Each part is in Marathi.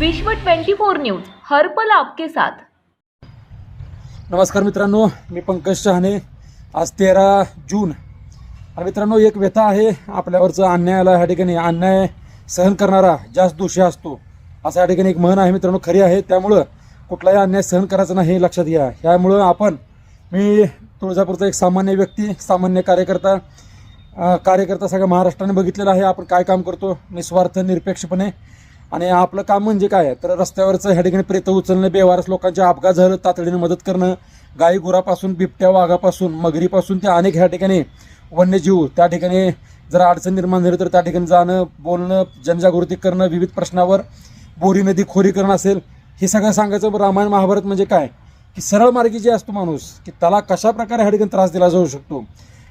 विश्व 24 न्यूज हरपल आपके साथ. नमस्कार मित्रांनो मी पंकज शहाणे. आज तेरा जून. आणि मित्रांनो एक व्यथा आहे आपल्यावरचं. अन्यायाला ह्या ठिकाणी अन्याय सहन करणारा जास्त दोषी असतो. असं या ठिकाणी एक म्हण आहे मित्रांनो खरी आहे. त्यामुळं कुठलाही अन्याय सहन करायचा नाही हे लक्षात घ्या. ह्यामुळं आपण मी तुळजापूरचा एक सामान्य व्यक्ती सामान्य कार्यकर्ता कार्यकर्ता सगळ्या महाराष्ट्राने बघितलेला आहे. आपण काय काम करतो? निस्वार्थ निरपेक्षपणे आणि आपलं काम म्हणजे काय तर रस्त्यावरचं ह्या ठिकाणी प्रेत उचलणं बेवारस लोकांचे अपघात झालं तातडीने मदत करणं गाई गुरापासून बिबट्या वाघापासून मगरीपासून ते अनेक ह्या ठिकाणी वन्यजीव त्या ठिकाणी जर अडचण निर्माण झाली तर त्या ठिकाणी जाणं बोलणं जनजागृती करणं विविध प्रश्नावर बोरी नदी खोरीकरण असेल हे सगळं सांगायचं रामायण महाभारत म्हणजे काय? की सरळ मार्गी जे असतो माणूस की त्याला कशा प्रकारे ह्या ठिकाणी त्रास दिला जाऊ शकतो?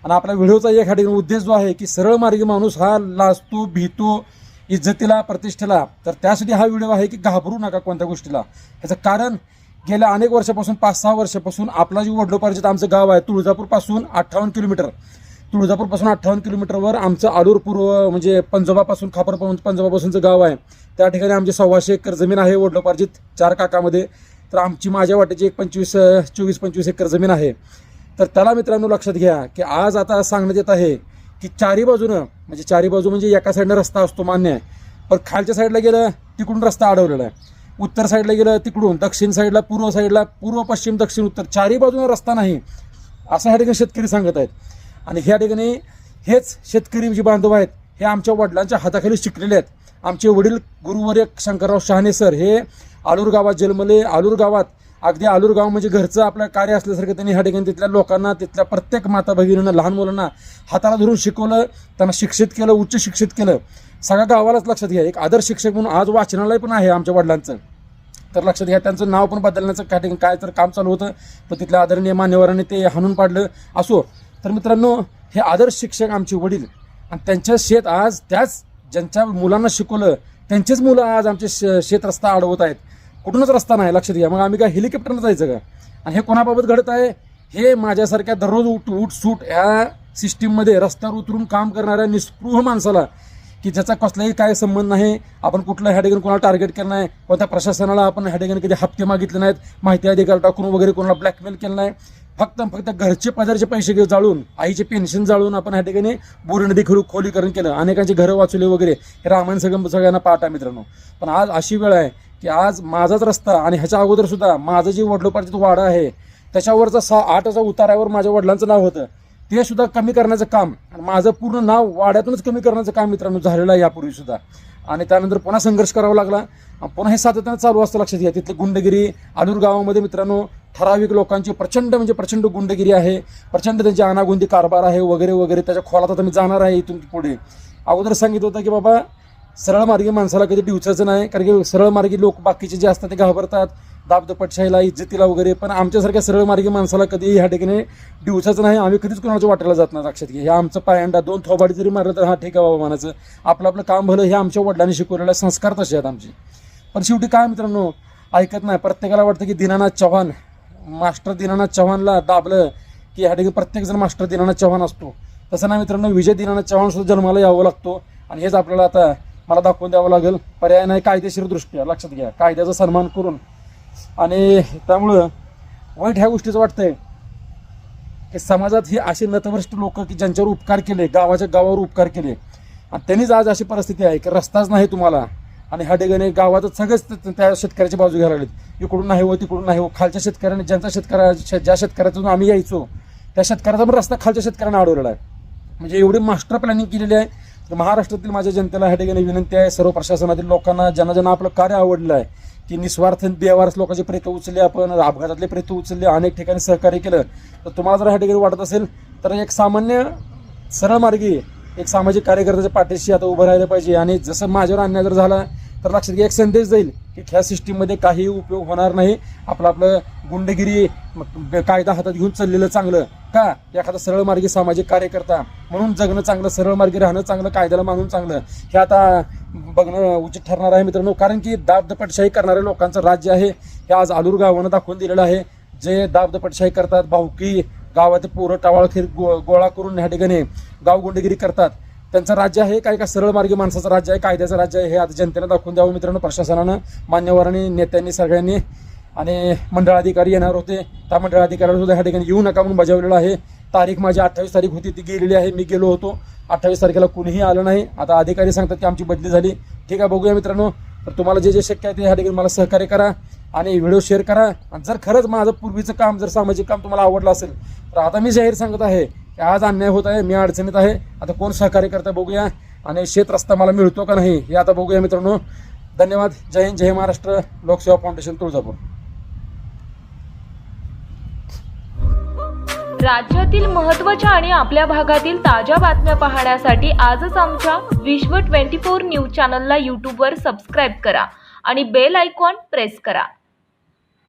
आणि आपल्या व्हिडिओचा एक ह्या ठिकाणी उद्देश जो आहे की सरळ मार्गी माणूस हा लाजतो भीतो इज्जतीला प्रतिष्ठेला तर त्यासाठी हा व्हिडिओ आहे की घाबरू नका कोणत्या गोष्टीला. ह्याचं कारण गेल्या अनेक वर्षापासून पाच सहा वर्षापासून आपला जे वडलोपार्जित आमचं गाव आहे तुळजापूरपासून अठ्ठावन्न किलोमीटर. तुळजापूरपासून अठ्ठावन्न किलोमीटरवर आमचं आडूर पूर्व म्हणजे पंजोबापासून खापरपर्यंत पंजोबापासूनचं गाव आहे. त्या ठिकाणी आमची सव्वाशे एकर जमीन आहे वडलोपार्जित चार काकामध्ये. तर आमची माझ्या वाटेची एक पंचवीस चोवीस पंचवीस एकर जमीन आहे. तर त्याला मित्रांनो लक्षात घ्या की आज आता सांगण्यात येत आहे की चारी बाजूनं म्हणजे चारी बाजू म्हणजे एका साईडनं रस्ता असतो मान्य आहे. पण खालच्या साईडला गेलं तिकडून रस्ता अडवलेला आहे. उत्तर साईडला गेलं तिकडून दक्षिण साईडला पूर्व साईडला पूर्व पश्चिम दक्षिण उत्तर चारी बाजूने रस्ता नाही. असं ह्या ठिकाणी शेतकरी सांगत आहेत. आणि ह्या ठिकाणी हेच शेतकरी जे बांधव आहेत हे आमच्या वडिलांच्या हाताखाली शिकलेले आहेत. आमचे वडील गुरुवर्य शंकरराव शहाणे सर हे आलूर गावात जन्मले आलूर गावात अगदी आलूरगाव म्हणजे घरचं आपलं कार्य असल्यासारखं त्यांनी ह्या ठिकाणी तिथल्या लोकांना तिथल्या प्रत्येक माता भगिनींना लहान मुलांना हाताला धरून शिकवलं त्यांना शिक्षित केलं उच्च शिक्षित केलं. सगळ्या गावालाच लक्षात घ्या. एक आदर्श शिक्षक म्हणून आज वाचनालय पण आहे आमच्या वडिलांचं. तर लक्षात घ्या त्यांचं नाव पण बदलण्याचं काय ठिकाणी काय तर काम चालू होतं. पण तिथल्या आदरणीय मान्यवरांनी ते हाणून पाडलं. असो तर मित्रांनो हे आदर्श शिक्षक आमचे वडील आणि त्यांच्या शेत आज त्याच ज्यांच्या मुलांना शिकवलं त्यांचेच मुलं आज आमचे श शेत रस्ता अडवत आहेत. कुठूनच रस्ता नाही लक्ष द्या मग आम्ही काय हेलिकॉप्टरनं जायचं का? आणि हे कोणाबाबत घडत आहे? हे माझ्यासारख्या दररोज उठ उठ सूट ह्या सिस्टीममध्ये रस्त्यावर उतरून काम करणाऱ्या निस्पृह माणसाला की ज्याचा कसलाही काय संबंध नाही आपण कुठल्या ह्या ठिकाणी कोणाला टार्गेट केलं नाही कोणत्या प्रशासनाला आपण ह्या ठिकाणी कधी हप्ते मागितले नाहीत माहिती अधिकार टाकून वगैरे कोणाला ब्लॅकमेल केलं नाही. फक्त फक्त घरचे पदारचे पैसे घेऊन जाळून आईचे पेन्शन जाळून आपण ह्या ठिकाणी बोरी नदी खरू खोलीकरण केलं अनेकांची घरं वाचवली वगैरे हे रामायण सगळं सगळ्यांना पाठ आहे मित्रांनो. पण आज अशी वेळ आहे की आज माझाच रस्ता आणि ह्याच्या अगोदर सुद्धा माझं जे वडलोपार्जित वाडा आहे त्याच्यावरचा सहा आठचा उतारावर माझ्या वडिलांचं नाव होतं. ते सुद्धा कमी करण्याचं काम. आणि माझं पूर्ण नाव वाड्यातूनच कमी करण्याचं काम मित्रांनो झालेलं आहे यापूर्वी सुद्धा. आणि त्यानंतर पुन्हा संघर्ष करावा लागला. आणि पुन्हा हे सातत्यानं चालू असतं लक्षात घ्या. तिथली गुंडगिरी आलूर गावामध्ये मित्रांनो ठराविक लोकांची प्रचंड म्हणजे प्रचंड गुंडगिरी आहे. प्रचंड त्यांची अनागोंदी कारभार आहे वगैरे वगैरे. त्याच्या खोलात आता मी जाणार आहे इथून पुढे. अगोदर सांगितलं होतं की बाबा सरळ मार्गी माणसाला कधी डिवचायचं नाही. कारण की सरळ मार्गी लोक बाकीचे जे असतात ते घाबरतात. दाबदपटशाहीला इज्जतीला वगैरे पण आमच्यासारख्या सरळ मार्गी माणसाला कधी ह्या ठिकाणी दिवसाचं नाही. आम्ही कधीच कोणाच्या वाटेला जात नाही लक्षात घ्या हे आमचं पायंडा दोन थोबाडी जरी मारलं तर हा ठीक आहे बाबा म्हणायचं आपलं आपलं काम भलं हे आमच्या वडिलांनी शिकवलेलं संस्कार तसे आहेत आमचे. पण शेवटी काय मित्रांनो ऐकत नाही. प्रत्येकाला वाटतं की दीनानाथ चव्हाण मास्टर दीनानाथ चव्हाणला दाबलं की ह्या ठिकाणी प्रत्येकजण मास्टर दीनानाथ चव्हाण असतो. तसं नाही मित्रांनो विजय दीनानाथ चव्हाण सुद्धा जन्माला यावं लागतो. आणि हेच आपल्याला आता मला दाखवून द्यावं लागेल. पर्याय नाही कायदेशीर दृष्ट्या लक्षात घ्या. कायद्याचा सन्मान करून आणि त्यामुळं वाईट ह्या गोष्टीचं वाटतंय की समाजात ही असे नतभ्रष्ट लोक की ज्यांच्यावर उपकार केले गावाच्या गावावर उपकार केले. आणि त्यांनीच आज अशी परिस्थिती आहे की रस्ताच नाही तुम्हाला. आणि ह्या ठिकाणी गावातच सगळेच त्या शेतकऱ्याची बाजू घ्यायला लागलेत. इकडून नाही हो तिकडून नाही हो. खालच्या शेतकऱ्याने ज्यांचा शेतकऱ्या ज्या शेतकऱ्यातून आम्ही यायचो त्या शेतकऱ्याचा पण रस्ता खालच्या शेतकऱ्यांना अडवलेला आहे. म्हणजे एवढी मास्टर प्लॅनिंग केलेली आहे तर महाराष्ट्रातील माझ्या जनतेला ह्या ठिकाणी विनंती आहे सर्व प्रशासनातील लोकांना ज्यांना ज्यांना आपलं कार्य आवडलं आहे की निस्वार्थ बेवारस लोकांचे प्रयत्न उचलले आपण अपघातातले प्रयत्न उचलले अनेक ठिकाणी सहकार्य केलं. तर तुम्हाला जर ह्या ठिकाणी वाटत असेल तर एक सामान्य सरळ मार्गी एक सामाजिक कार्यकर्त्याच्या पाठीशी आता उभं राहिलं पाहिजे. आणि जसं माझ्यावर अन्याय जर झाला तर लक्षात घ्या एक संदेश जाईल की ह्या सिस्टीममध्ये काही उपयोग होणार नाही. आपलं आपलं गुंडगिरी कायदा हातात घेऊन चाललेलं चांगलं. का? एखादा सरळ मार्गी सामाजिक कार्यकर्ता म्हणून जगणं चांगलं सरळ मार्गी राहणं चांगलं कायद्याला मानून चांगलं. हे आता बघणं उचित ठरणार आहे मित्रांनो कारण की दाबदपटशाही करणाऱ्या लोकांचं राज्य आहे. हे आज आलूर गावानं दाखवून दिलेलं आहे. जे दाबदपटशाही करतात भाऊकी गावात पोरं टावाळखीर गो गोळा करून ह्या ठिकाणी गाव गुंडगिरी करतात. त्यांचं राज्य आहे काय का सरळ मार्गी माणसाचं राज्य आहे कायद्याचं राज्य आहे हे आता जनतेला दाखवून द्यावं मित्रांनो. प्रशासनानं मान्यवरांनी नेत्यांनी सगळ्यांनी आणि मंडळ अधिकारी येणार होते. त्या मंडळाधिकाऱ्याला सुद्धा ह्या ठिकाणी येऊ नका म्हणून बजावलेलं आहे. तारीख माझी अठ्ठावीस तारीख होती ती गेलेली आहे. मी गेलो होतो. अठ्ठावीस तारखेला कुणीही आलं नाही. आता अधिकारी सांगतात की आमची बदली झाली. ठीक आहे बघूया मित्रांनो. तर तुम्हाला जे जे शक्य आहे ते ह्या ठिकाणी मला सहकार्य करा आणि व्हिडिओ शेअर करा. आणि जर खरंच माझं पूर्वीचं काम जर सामाजिक काम तुम्हाला आवडलं असेल तर आता मी जाहीर सांगत आहे आज अन्याय होत आहे मी अडचणीत आहे. आता कोण सहकार्य करता बघूया. आणि शेत रस्ता मला मिळतो का नाही हे आता बघूया मित्रांनो. धन्यवाद. जय हिंद जय महाराष्ट्र. लोकसेवा फाउंडेशन तुळजापूर. राज्यातील महत्त्वाच्या आणि आपल्या भागातील ताज्या बातम्या पाहण्यासाठी आजच आमच्या विश्व 24 न्यूज चॅनलला यूट्यूबवर सबस्क्राईब करा आणि बेल आयकॉन प्रेस करा.